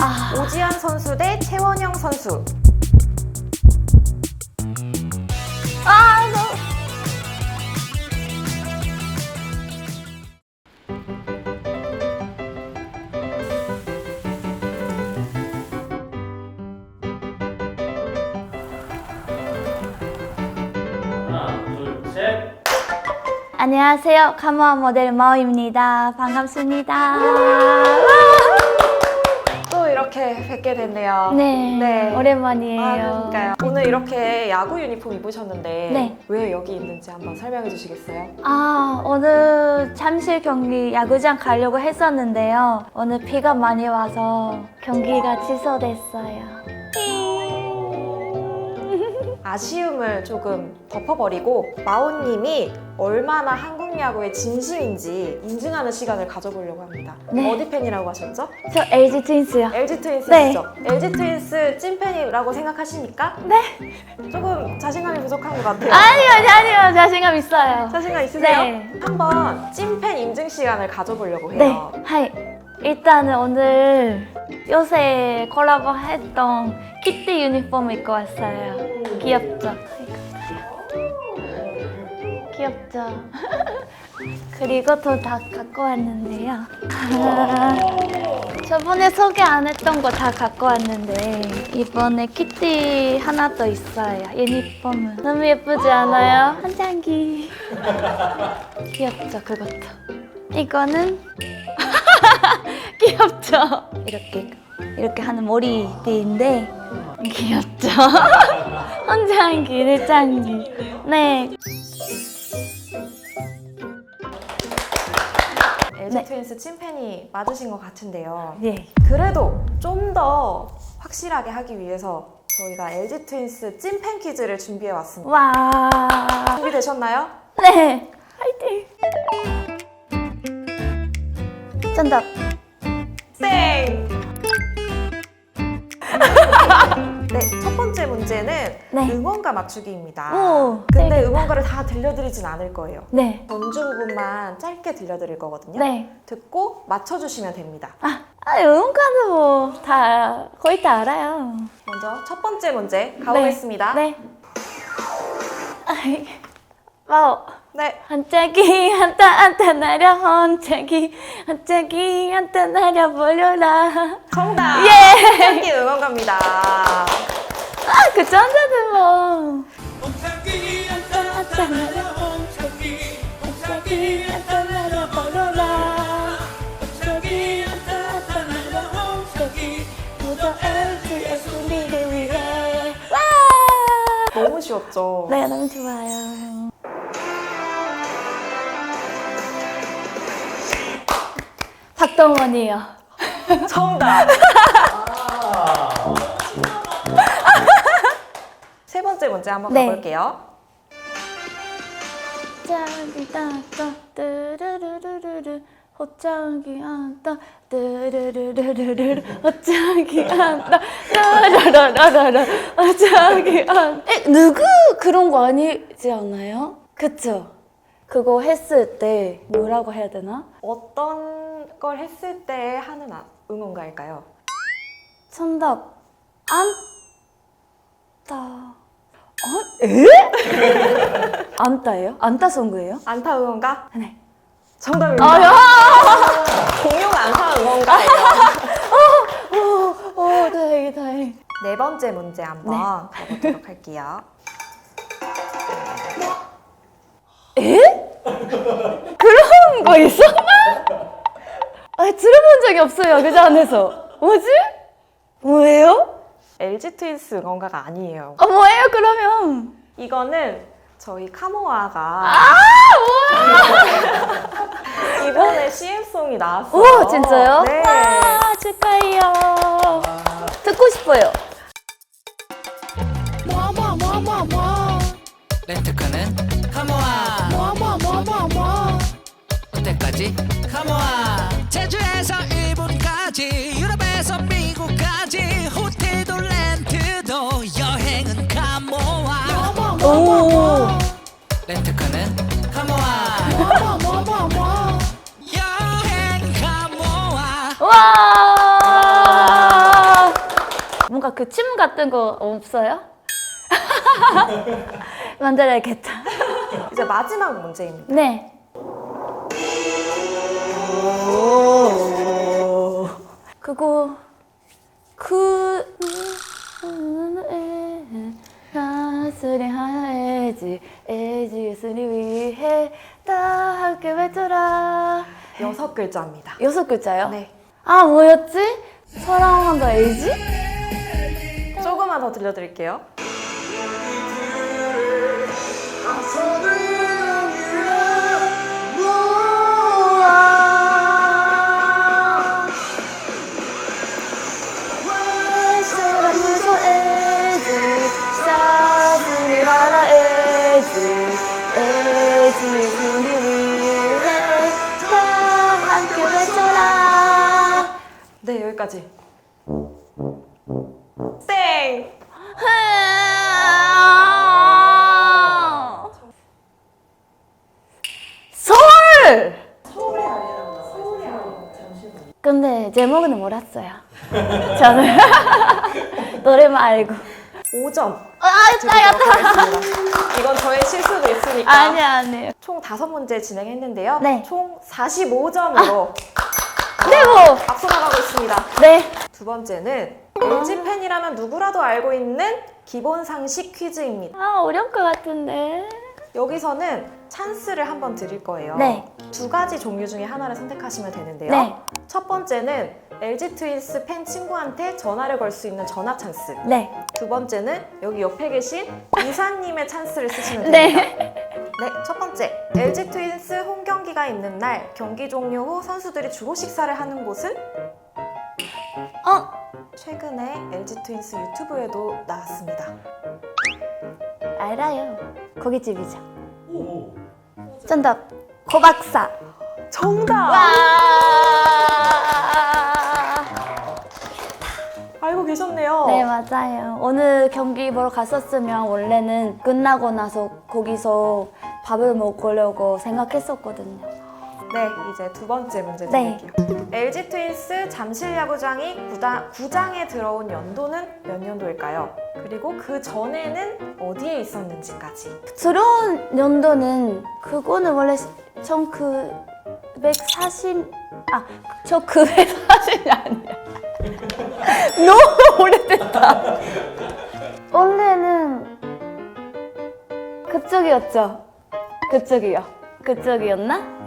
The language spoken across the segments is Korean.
아, 오지환 선수 대 최원영 선수. 아, 너. 하나, 둘, 셋. 안녕하세요. 카모아 모델 마오입니다. 반갑습니다. 또 이렇게 뵙게 됐네요. 네, 네. 오랜만이에요. 아, 그러니까요. 오늘 이렇게 야구 유니폼 입으셨는데 네. 왜 여기 있는지 한번 설명해 주시겠어요? 아, 오늘 잠실 경기 야구장 가려고 했었는데요. 오늘 비가 많이 와서 경기가 취소됐어요. 아쉬움을 조금 덮어버리고 마오님이 얼마나 한국 야구의 진심인지 인증하는 시간을 가져보려고 합니다. 네. 어디 팬이라고 하셨죠? 저 LG 트윈스요. LG 트윈스죠? 네. LG 트윈스 찐팬이라고 생각하십니까? 네. 조금 자신감이 부족한 것 같아요. 아니요, 아니요. 자신감 있어요. 자신감 있으세요? 네. 한번 찐팬 인증 시간을 가져보려고 네, 해요. 하이. 일단은 오늘 요새 콜라보 했던 키티 유니폼 입고 왔어요. 귀엽죠? 귀엽죠? 그리고 또 다 갖고 왔는데요. 저번에 소개 안 했던 거 다 갖고 왔는데 이번에 키티 하나 더 있어요. 유니폼은 너무 예쁘지 않아요? 한 장기. 귀엽죠, 그것도. 이거는 귀엽죠? 이렇게 이렇게 하는 머리띠인데 귀엽죠? 한 장기, 네 장기. 네. LG 네. 트윈스 찐팬이 맞으신 것 같은데요. 예. 그래도 좀 더 확실하게 하기 위해서 저희가 LG 트윈스 찐팬 퀴즈를 준비해 왔습니다. 와. 준비되셨나요? 네. 화이팅. 정답. 네, 첫 번째 문제는 네. 응원가 맞추기입니다. 오, 근데 재밌다. 응원가를 다 들려드리진 않을 거예요. 네. 전주 부분만 짧게 들려드릴 거거든요. 네. 듣고 맞춰주시면 됩니다. 아, 아 응원가는 뭐 다 거의 다 알아요. 먼저 첫 번째 문제 가보겠습니다. 네. 아이, 와우. 네. 한짝이 한타 한타 날려 한짝이 한짝이 한타 날려 버려라 정답! 예! 짧게 응원가입니다. 아그 정도는 뭐 한타 한타 날려 한짝이 한짝이 한타 날려 버려라 한짝이 한타 한타 날려 한짝이 모두 LG의 승리를 위해 와! 너무 쉬웠죠? 네 너무 좋아요 박동원이요 정답! 세 번째 문제 한번 네. 가볼게요. 호짱이 따따 뜨르르르르르 호짱이 안따 뜨르르르르르 호짱이 안따 따라라라라라 호짱이 안 에, 누구 그런 거 아니지 않아요? 그쵸? 그거 했을 때 뭐라고 해야 되나? 어떤 걸 했을 때 하는 아- 응원가일까요? 정답 안따 어? 에? 안따예요? 안따 송구예요? 안타 응원가? 네. 정답입니다. 아, 야! 공용 안타 응원가예요. 오, 다행이 다행. 네 번째 문제 한번 네. 가보도록 할게요. 거 있었나? 아, 들어본 적이 없어요, 그 안에서. 뭐지? 뭐예요? LG 트윈스 응원가가 아니에요. 아, 뭐예요, 그러면? 이거는 저희 카모아가 아, 이번에 CM송이 나왔어요. 오, 진짜요? 네. 와, 축하해요. 듣고 싶어요. 렌트카는 카모아 호텔까지 카모아 제주에서 일본까지 유럽에서 미국까지 호텔도 렌트도 여행은 카모아 오. 렌트카는 카모아 여행 카모아 와. 그침 같은 거 없어요? 만들어야겠다. 이제 마지막 문제입니다. 네. 그거 그 가수리 하야지 에지 수리 위해 다 함께 외쳐라 여섯 글자입니다. 여섯 글자요? 네. 아 뭐였지? 사랑한다 에지? 조금만 더 들려드릴게요. 서울! 근데 제목은 몰랐어요. 저는 노래만 알고. 5점 아, 드리도록 하겠습니다. 이건 저의 실수도 있으니까. 아니 아니에요. 총 다섯 문제 진행했는데요. 네. 총 45점으로 네 뭐. 앞서 나가고 있습니다. 네. 두 번째는 LG 팬이라면 누구라도 알고 있는 기본 상식 퀴즈입니다. 아 어려울 것 같은데. 여기서는 찬스를 한번 드릴 거예요. 네. 두 가지 종류 중에 하나를 선택하시면 되는데요. 네. 첫 번째는 LG 트윈스 팬 친구한테 전화를 걸 수 있는 전화 찬스. 네. 두 번째는 여기 옆에 계신 이사님의 찬스를 쓰시면 됩니다. 네. 네, 첫 번째. LG 트윈스 홈 경기가 있는 날 경기 종료 후 선수들이 주로 식사를 하는 곳은 어 최근에 LG 트윈스 유튜브에도 나왔습니다. 알아요. 고깃집이죠. 오. 정답. 고박사. 정답! 와. 알고 계셨네요. 네 맞아요. 오늘 경기 보러 갔었으면 원래는 끝나고 나서 거기서 밥을 먹으려고 생각했었거든요. 네, 이제 두 번째 문제 네. 드릴게요. LG 트윈스 잠실 야구장이 구다, 구장 에 들어온 연도는 몇 년도일까요? 그리고 그 전에는 어디에 있었는지까지. 들어온 연도는 그거는 원래 1940 아, 저 940이 아니야. 너무 오래됐다. 원래는 그쪽이었죠. 그쪽이요. 그쪽이었나?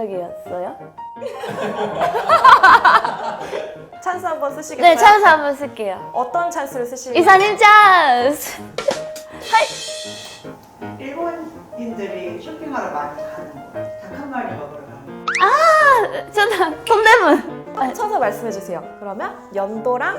그쪽이었어요? 찬스 한번 쓰시겠어요? 네, 찬스 한번 쓸게요. 어떤 찬스를 쓰실까요? 이사님 찬스. 일본인들이 쇼핑하러 많이 가는 곳. 닭한 마리 먹으러 가는 곳. 저는 손대문. 쳐서 말씀해 주세요. 그러면 연도랑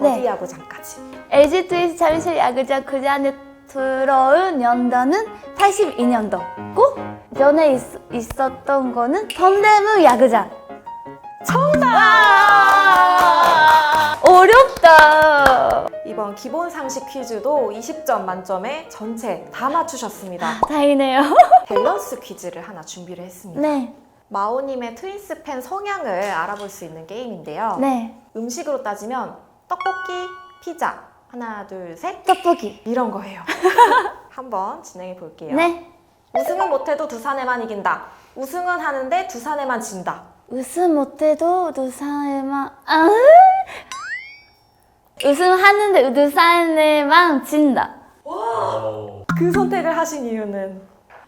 네. 어디 야구장까지. LG 트윈스 잠실 야구장 그 안에 들어온 연도는 82년도고 전에 있, 있었던 거는 동대문 야구장. 정답! 어렵다. 이번 기본 상식 퀴즈도 20점 만점에 전체 다 맞추셨습니다. 다행이네요. 밸런스 퀴즈를 하나 준비를 했습니다. 네, 마오님의 트윈스 팬 성향을 알아볼 수 있는 게임인데요. 네. 음식으로 따지면 떡볶이, 피자, 하나, 둘, 셋 떡볶이. 이런 거예요. 한번 진행해 볼게요. 네. 우승은 못해도 두산에만 이긴다. 우승은 하는데 두산에만 진다. 우승 못해도 두산에만 아? 우승하는데 두산에만 진다. 오. 그 선택을 하신 이유는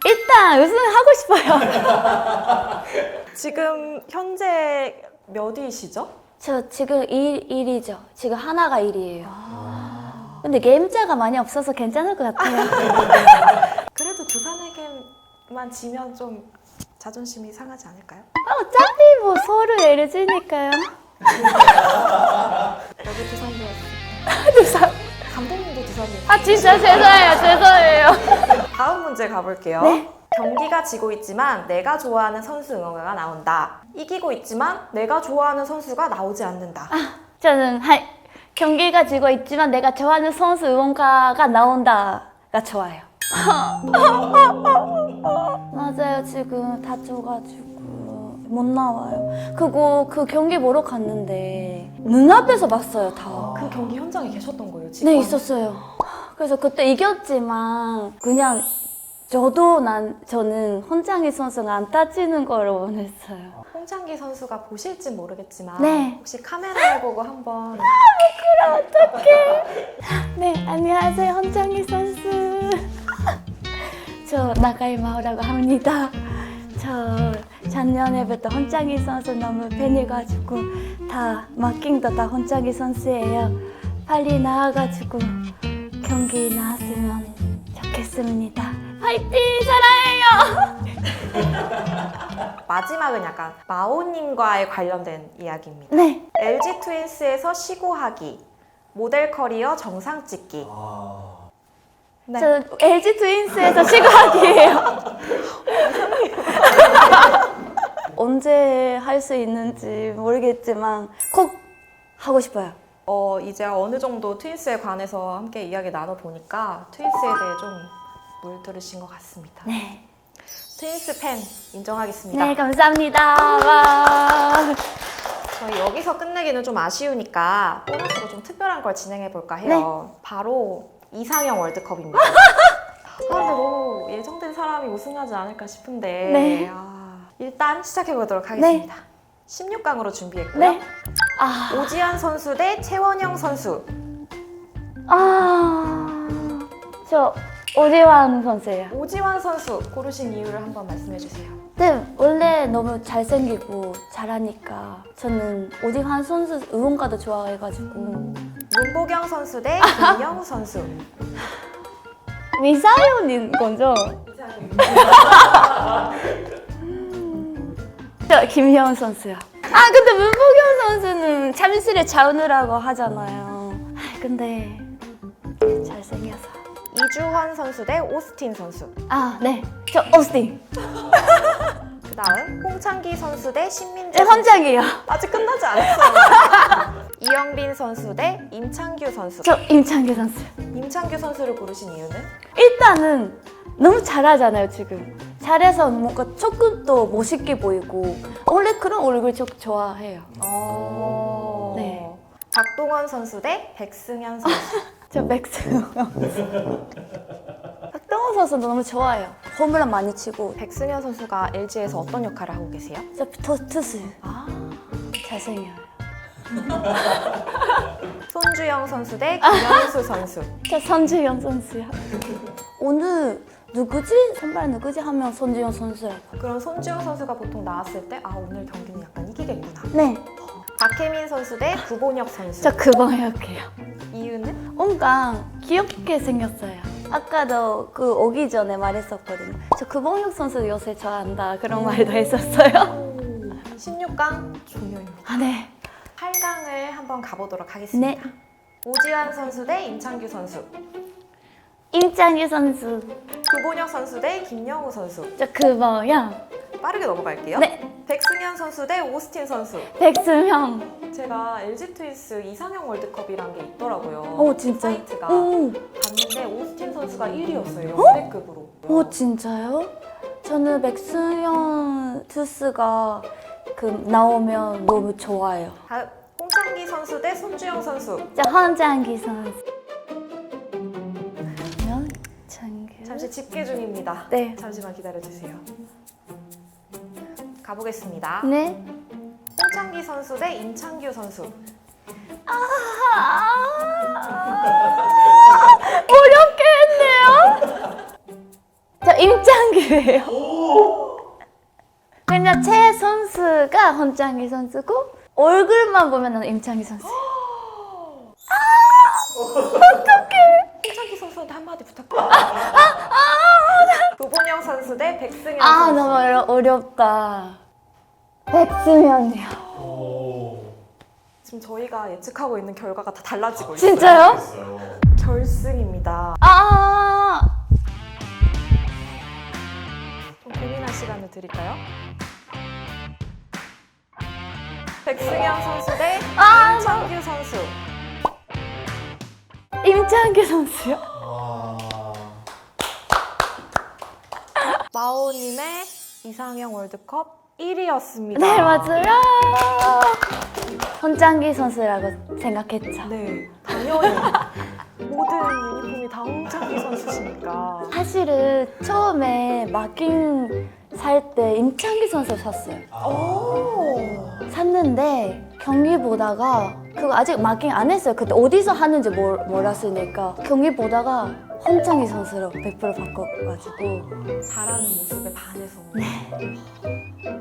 일단 우승하고 싶어요. 지금 현재 몇 위시죠? 저 지금 1, 1이죠. 지금 하나가 1이에요. 근데 게임자가 많이 없어서 괜찮을 것 같아요. 그래도 두산에게만 지면 좀 자존심이 상하지 않을까요? 어차피 뭐 서로 LG니까요. 여기 두산이었어요. 두산. 감독님도 두산이에요. 아 진짜 죄송해요. 죄송해요. 다음 문제 가볼게요. 네. 경기가 지고 있지만 내가 좋아하는 선수 응원가가 나온다. 이기고 있지만 내가 좋아하는 선수가 나오지 않는다. 저는 한, 경기가 지고 있지만 내가 좋아하는 선수 응원가가 나온다가 좋아요. 맞아요. 지금 다쳐가지고 못 나와요. 그거 그 경기 보러 갔는데 눈앞에서 봤어요 다. 그 경기 현장에 계셨던 거예요? 직관? 네 있었어요. 그래서 그때 이겼지만 그냥 저도 난 저는 혼장이 선수가 안 따지는 걸 원했어요. 홍창기 선수가 보실지 모르겠지만 네. 혹시 카메라를 보고 한번 네 안녕하세요 혼장이 선수. 저 나가이 마오라고 합니다. 저 작년에부터 혼장이 선수 너무 팬이가지고 다 마킹도 다 혼장이 선수예요. 빨리 나와가지고 경기 나왔으면 좋겠습니다. 화이팅 사랑해요. 마지막은 약간 마오님과의 관련된 이야기입니다. 네. LG 트윈스에서 시구하기, 모델 커리어 정상 찍기. 아. 네. 저 LG 트윈스에서 시구하기예요. 언제 할 수 있는지 모르겠지만 꼭 하고 싶어요. 어, 이제 어느 정도 트윈스에 관해서 함께 이야기 나눠보니까 트윈스에 대해 좀 물들으신 것 같습니다. 네. 트윈스 팬 인정하겠습니다. 네, 감사합니다. 와. 저희 여기서 끝내기는 좀 아쉬우니까 보너스로 좀 특별한 걸 진행해 볼까 해요. 네. 바로 이상형 월드컵입니다. 아, 근데 너무 예정된 사람이 우승하지 않을까 싶은데 네. 아, 일단 시작해 보도록 하겠습니다. 16강으로 준비했고요. 네. 아. 오지환 선수 대 최원영 선수. 아. 저 오지환 선수예요. 오지환 선수 고르신 이유를 한번 말씀해 주세요. 네, 원래 너무 잘생기고 잘하니까 저는 오지환 선수 응원가도 좋아해가지고 문보경 선수 대 김영우 선수. 미사연인 거죠? 음. 저 김혜원 선수요. 아 근데 문보경 선수는 잠실에 자우느라고 하잖아요. 아, 근데 잘생겨서. 이주환 선수 대 오스틴 선수. 아 네, 저 오스틴. 그 다음 홍창기 선수 대 신민재 제 선수. 선장이요. 아직 끝나지 않았어요. 이영빈 선수 대 임창규 선수. 저 임창규 선수요. 임창규 선수를 고르신 이유는? 일단은 너무 잘하잖아요 지금. 잘해서 뭔가 조금 더 멋있게 보이고 원래 그런 얼굴 저 좋아해요. 어... 네. 박동원 선수 대 백승현 선수. 저 맥스형 박동원 선수 너무 좋아요. 홈런 많이 치고 백승현 선수가 LG에서 어떤 역할을 하고 계세요? 저 투- 투수 아. 잘생겨요. 손주영 선수 대 김현수 선수. 저 선주영 선수요. 오늘 누구지? 선발 누구지? 하면 선주영 선수요. 그럼 손주영 선수가 보통 나왔을 때 아 오늘 경기는 약간 이기겠구나. 네, 박혜민 선수 대 구본혁 선수. 저 그방이었게요. 이유는? 뭔가 귀엽게 생겼어요. 아까도 그 오기 전에 말했었거든요. 저 그봉혁 선수 요새 좋아한다 그런 말도 했었어요. 16강 종료입니다. 아 네. 8강을 한번 가보도록 하겠습니다. 네. 오지환 선수 대 임창규 선수. 임창규 선수. 구본혁 선수 대 김영우 선수. 저 그봉혁. 빠르게 넘어갈게요. 네. 백승현 선수 대 오스틴 선수. 백승형. 제가 LG 트윈스 이상형 월드컵이란 게 있더라고요. 오 진짜. 사이트가 오. 봤는데 오스틴 선수가 1위였어요. 연배급으로. 오 진짜요? 저는 백승현 투수가 그 나오면 너무 좋아요. 다 홍창기 선수 대 손주영 선수. 저 헌장기 선수. 잠시 집계 중입니다. 네. 잠시만 기다려 주세요. 가보겠습니다. 네. 홍창기 선수 대 임창규 선수. 아, 어렵게 했네요. 저 임창규예요. 그냥 최 선수가 헌장기 선수고 얼굴만 보면 임창규 선수. 홍창기 선수한테 한마디 부탁드려요. 구본영 선수 대 백승현 아 선수. 너무 어려, 어렵다. 백승현이요. 오. 지금 저희가 예측하고 있는 결과가 다 달라지고 있어요. 진짜요? 결승입니다. 아 좀 고민할 시간을 드릴까요? 백승현 선수 대 아, 임창규 선수. 임창규 선수요. 마오님의 이상형 월드컵 1위였습니다. 네, 맞아요. 손장기 선수라고 생각했죠. 네, 당연히 모든 유니폼이 다 홍창기 선수시니까. 사실은 처음에 마킹 살 때 임창기 선수 샀어요. 오. 샀는데 경기 보다가 그거 아직 마킹 안 했어요. 그때 어디서 하는지 몰, 몰랐으니까 경기 보다가 홍창기 선수로 100% 바꿔가지고 잘하는 모습에 반해서.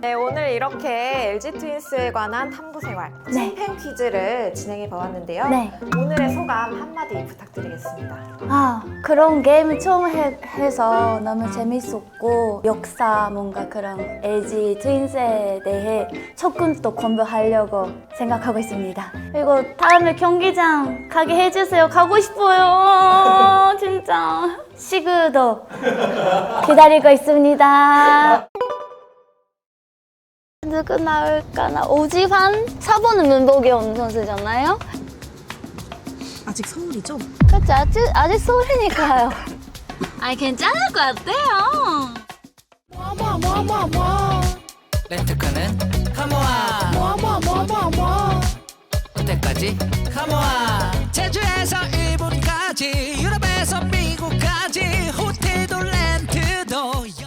네. 오늘 이렇게 LG 트윈스에 관한 탐구 생활 네. 찐팬 퀴즈를 진행해 보았는데요. 네. 오늘의 소감 한마디 부탁드리겠습니다. 아 그런 게임 처음 해, 해서 너무 재밌었고 역사 뭔가 그런 LG 트윈스에 대해 조금 더 공부하려고 생각하고 있습니다. 그리고 다음에 경기장 가게 해주세요. 가고 싶어요. 진짜 시그도 기다리고 있습니다. 누구 나올까나? 오지환? 4번은 문복이 온 선수잖아요? 아직 서울이죠? 그치 아직 아직 소리니까요. 아니 괜찮을 것 같아요. 렌트카는 카모아 그때까지 카모아 제주에서 esos